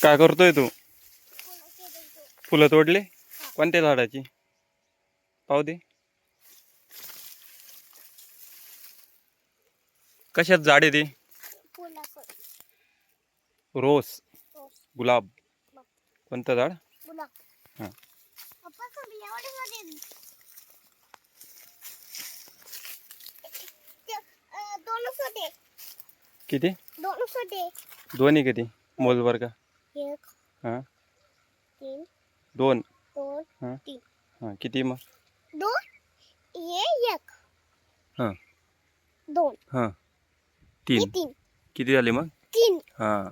काय करतोय तू? फुलं तोडले? कोणत्या झाडाची? पाहू दे. कशात झाड आहे ते? रोज गुलाब. कोणतं झाड? हा. किती? दोन्ही किती? मोल बर का. एक हां? तीन दोन. दोन हां? तीन. हां किती मग? दोन? हे एक. हां. दोन. हां. हे तीन तीन. किती झाले मग? तीन. हां.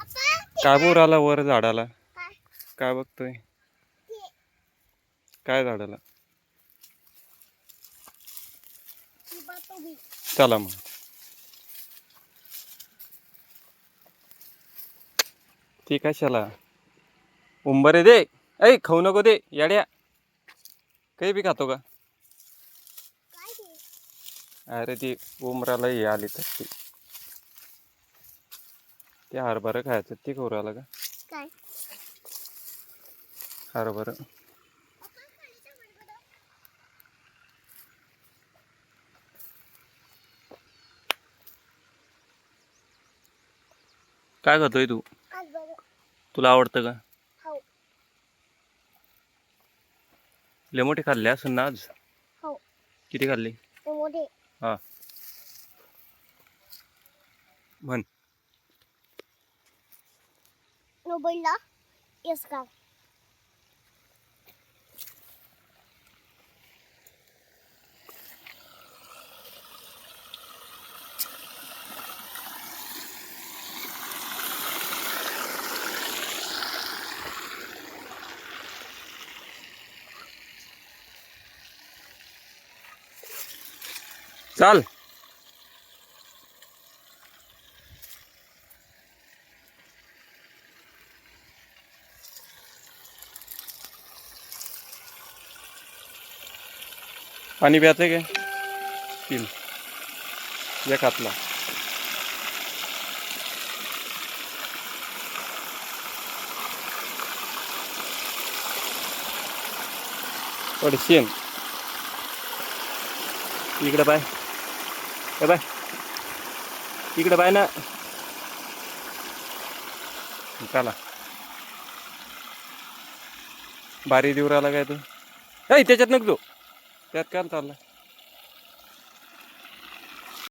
पप्पा काय बोर आला वर झाडाला? काय? काय बघतोय? ते काय झाडाला? बातो चला मग. ती कशाला? उंबरे दे. ऐ खाऊ नको दे. येड्या. काही बी खातो का? अरे ती उमराला हे आली तर ती. ते हरभरं खायचं ते खाऊ राहिला का हरभरं. काय खातोय तू? तुला आवडतं का? हो. लय मोठे खाल्ले असून ना आज? हो. किती खाल्ले? ते मोठे. हा. म्हण. नोबलला येस का चाल. पाणी प्यायचं काय पिल एक हातला पडशीन इकडे पाय. ए बाय. इकडे बाय ना. चला. भारी देऊ राहिला काय तू? नाही त्याच्यात नको त्यात काय चाललं